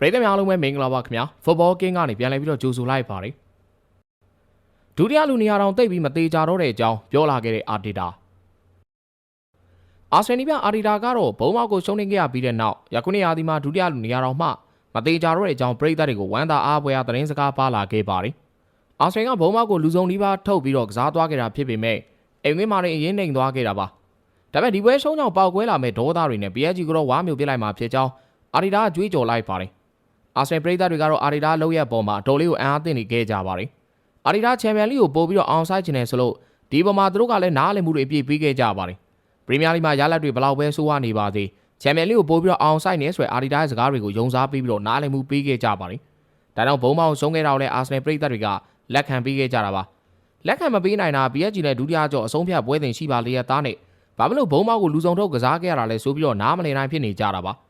ပရိသတ်များအားလုံးပဲမင်္ဂလာပါခင်ဗျာ Football King ကနေပြန်လည်ပြီးတော့ကြိုဆိုလိုက်ပါတယ်ဒုတိယလူနေရာတောင်တိတ်ပြီးမသေးကြတော့တဲ့အကြောင်းပြောလာခဲ့တဲ့အာဒီတာအာဆင်နီပြအာဒီတာကတော့ဘုံမောက်ကိုရှုံးနေခဲ့ရပြီးတဲ့နောက်ယခုနှစ်ရာသီမှာဒုတိယလူနေရာတောင်မှမသေးကြတော့တဲ့အကြောင်းပရိသတ်တွေကိုဝမ်းသာအားပွဲအားသတင်းစကားပါလာခဲ့ပါတယ်အာဆင်ကဘုံမောက်ကိုလူဆုံးဒီပါထုတ်ပြီးတော့ကစားသွားခဲ့တာဖြစ်ပေမဲ့အိမ်ဝင်းမာရင်အရင်နှိမ်သွားခဲ့တာပါဒါပေမဲ့ဒီပွဲရှုံးကြောင့်ပောက်ကွဲလာမဲ့ဒေါသတွေနဲ့ PSG ကတော့ဝါမျိုးပြစ်လိုက်မှာဖြစ်ကြောင်းအာဒီတာကကြွေးကြော်လိုက်ပါတယ် အာဆင်ပရိသတ်တွေကတော့အာဒီဒါလောက်ရပေါ်မှာအတော်လေးကိုအံ့အားသင့်နေခဲ့ကြပါတယ်။အာဒီဒါချန်ပီယံလိကိုပို့ပြီးတော့အောင်ဆိုင်ချင်တယ်ဆိုလို့ဒီပေါ်မှာသူတို့ကလည်းနားလည်မှုတွေအပြည့်ပေးခဲ့ကြပါတယ်။ပရီးမီးယားလိမှာရလဒ်တွေဘလောက်ပဲဆိုးဝါးနေပါသေးချန်ပီယံလိကိုပို့ပြီးတော့အောင်ဆိုင်နေဆိုရယ်အာဒီဒါရဲ့စကားတွေကိုယုံစားပေးပြီးတော့နားလည်မှုပေးခဲ့ကြပါတယ်။ဒါကြောင့်ဘုံမောင်ဆုံးခဲ့တာကိုလည်းအာဆင်ပရိသတ်တွေကလက်ခံပေးခဲ့ကြတာပါ။လက်ခံမပေးနိုင်တာ PSG နဲ့ဒုတိယကျော်အဆုံးဖြတ်ပွဲတင်ရှိပါလေရသားနဲ့ဘာဖြစ်လို့ဘုံမောင်ကိုလူဆောင်ထုတ်ကစားခဲ့ရတာလဲဆိုပြီးတော့နားမလည်နိုင်ဖြစ်နေကြတာပါ။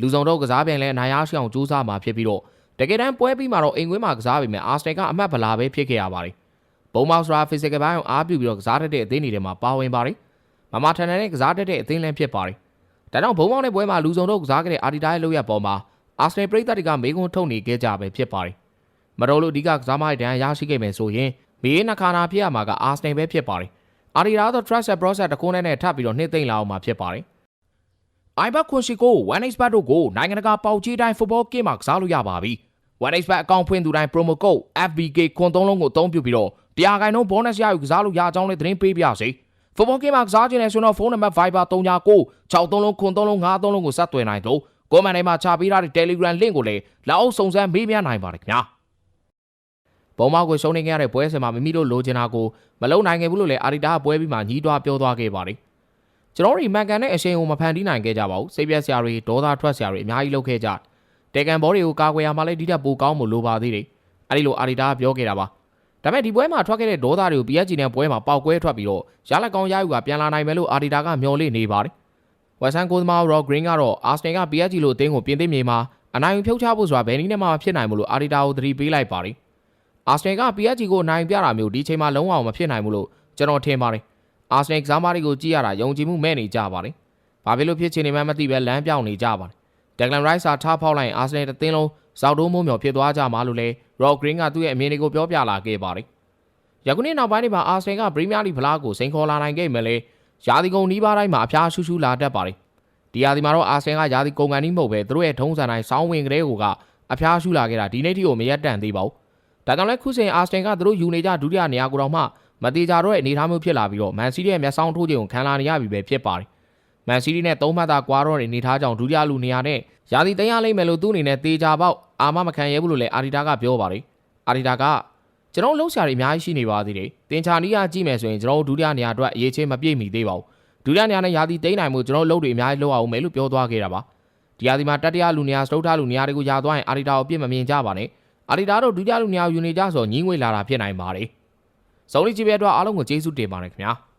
လူဆောင်ထုတ်ကစားပြန်လဲအနိုင်ရရှိအောင်ကြိုးစားမှာဖြစ်ပြီးတော့တကယ်တမ်းပွဲပြီးမှတော့အိမ်ကွင်းမှာကစားပေမဲ့အာစနယ်ကအမှတ်ဗလာပဲဖြစ်ခဲ့ရပါတယ်။ဘုံမောက်စရာ physical ဘိုင်းအောင်အားပြုပြီးတော့ကစားတတ်တဲ့အသင်းတွေထဲမှာပါဝင်ပါတယ်။မမထန်ထန်နဲ့ကစားတတ်တဲ့အသင်းလည်းဖြစ်ပါတယ်။ဒါကြောင့်ဘုံမောက်နဲ့ပွဲမှာလူစုံတို့ကစားခဲ့တဲ့အာဒီတာရဲ့လုပ်ရပေါ်မှာအာစနယ်ပရိသတ်တွေကမေးခွန်းထုတ်နေခဲ့ကြပဲဖြစ်ပါတယ်။မတော်လို့အဓိကကစားမရဲ့ဒဏ်ရာရရှိခဲ့မယ်ဆိုရင်မေးနှခါနာဖြစ်ရမှာကအာစနယ်ပဲဖြစ်ပါတယ်။အာဒီတာတော့ trust process တခုနဲ့နဲ့ထပ်ပြီးတော့နှိမ့်သိမ့်လာအောင်မှာဖြစ်ပါတယ်။ iBet ခွန်ရှိကို 1xbet တို့ကိုနိုင်ငံတကာပေါက်ကြီးတိုင်း football game မှာကစားလို့ရပါပြီ။ OneXBet အကောင့်ဖွင့်သူတိုင်း promo code FBK ခွန်သုံးလုံးကိုအသုံးပြုပြီးတော့တရားခိုင်နှုန်း bonus ရယူကစားလို့ရအောင်လည်းသတင်းပေးပြစေ။ Football game မှာကစားခြင်းနဲ့ဆိုတော့ဖုန်းနံပါတ် Viber 39 63လုံးခွန်သုံးလုံး53လုံးကိုဆက်သွယ်နိုင်လို့ကိုမန်ထဲမှာချပေးထားတဲ့ Telegram link ကိုလည်းလောက်အောင်စုံစမ်းမေးမြန်းနိုင်ပါတယ်ခင်ဗျာ။ပုံမောက်ကိုရှုံးနေခဲ့ရတဲ့ပွဲစဉ်မှာမိမိတို့လိုချင်တာကိုမလုံနိုင်ခဲ့ဘူးလို့လည်းအာရီတာပွဲပြီးမှညီးတွားပြောသွားခဲ့ပါတယ်။ ကျွန်တော်တို့မှန်ကန်တဲ့အရှိန်ကိုမဖန်တီးနိုင်ခဲ့ကြပါဘူး။စိတ်ပြက်စရာတွေဒေါသထွက်စရာတွေအများကြီးလုပ်ခဲ့ကြတယ်။တေကန်ဘောတွေကိုကာကွယ်ရမှာလည်းဒီထက်ပိုကောင်းမှုလိုပါသေးတယ်။အဲဒီလိုအာရီတာကပြောခဲ့တာပါ။ဒါပေမဲ့ဒီပွဲမှာထွက်ခဲ့တဲ့ဒေါသတွေကို PSG နဲ့ပွဲမှာပေါက်ကွဲထွက်ပြီးတော့ရလက်ကောင်းရယူကပြန်လာနိုင်မယ်လို့အာရီတာကမျှော်လင့်နေပါတယ်။ဝက်ဆန်ကိုသမားရော့ဂရင်းကတော့အာစနယ်က PSG လို့အသင်းကိုပြင်သစ်မြေမှာအနိုင်ယူဖြုတ်ချဖို့ဆိုတာဘယ်နည်းနဲ့မှမဖြစ်နိုင်ဘူးလို့အာရီတာကိုသတိပေးလိုက်ပါတယ်။အာစနယ်က PSG ကိုနိုင်ပြတာမျိုးဒီချိန်မှာလုံးဝမဖြစ်နိုင်ဘူးလို့ကျွန်တော်ထင်ပါတယ်။ အာစနယ်ကစားမတွေကိုကြည့်ရတာယုံကြည်မှုမဲ့နေကြပါတယ်။ဘာဖြစ်လို့ဖြစ်ချင်နေမှမသိပဲလမ်းပြောင်းနေကြပါတယ်။ Declan Rice စာထားဖောက်လိုက်အာစနယ်တသင်းလုံးဇောက်တိုးမိုးမြော်ဖြစ်သွားကြမှာလို့လဲ Rock Green ကသူ့ရဲ့အမြင်တွေကိုပြောပြလာခဲ့ပါတယ်။ယခုနှစ်နောက်ပိုင်းတွေမှာအာဆင်ကပရီးမီးယားလိဖလားကိုစိန်ခေါ်လာနိုင်ခဲ့မယ်လေရာသီကုန်နီးပါးတိုင်းမှာအဖျားရှူးရှူးလာတတ်ပါတယ်။ဒီရာသီမှာတော့အာဆင်ကရာသီကုန်ကန်နီးမဟုတ်ပဲသူတို့ရဲ့ထုံးစံတိုင်းစောင်းဝင်ကလေးကအဖျားရှူးလာခဲ့တာဒီနေ့ထိကိုမရက်တန်သေးပါဘူး။ဒါကြောင့်လဲခုစဉ်အာဆင်ကသူတို့ယူနေကြဒုတိယနေရာကိုတော့မှ မတိကြတော့တဲ့အနေအထားမျိုးဖြစ်လာပြီးတော့မန်စီးတီးရဲ့မျက်စောင်းထိုးခြင်းကိုခံလာနေရပြီပဲဖြစ်ပါတယ်။မန်စီးတီးနဲ့သုံးမှတ်သာကွာတော့တဲ့အနေအထားကြောင့်ဒုတိယလူနေရာနဲ့ရာသီသိမ်းရလိမ့်မယ်လို့သူ့အနေနဲ့တေချာပေါက်အာမမခံရဘူးလို့လည်းအာဒီတာကပြောပါတယ်။အာဒီတာကကျွန်တော်လှုပ်ရှားတွေအများကြီးရှိနေပါသေးတယ်။တင်ချာနီးရကြည့်မယ်ဆိုရင်ကျွန်တော်ဒုတိယနေရာအတွက်အရေးချင်းမပြည့်မီသေးပါဘူး။ဒုတိယနေရာနဲ့ရာသီသိမ်းနိုင်မှုကျွန်တော်လှုပ်တွေအများကြီးလုပ်အောင်မယ်လို့ပြောသွားခဲ့တာပါ။ဒီရာသီမှာတတိယလူနေရာစတုထလူနေရာတွေကိုယာသွားရင်အာဒီတာကိုအပြစ်မမြင်ကြပါနဲ့။အာဒီတာတို့ဒုတိယလူနေရာယူနေကြဆိုညီးငွေလာတာဖြစ်နိုင်ပါတယ်။ စုံလီကြည့်ပြအတွက်အားလုံးကိုကျေးဇူးတင်ပါတယ်ခင်ဗျာ။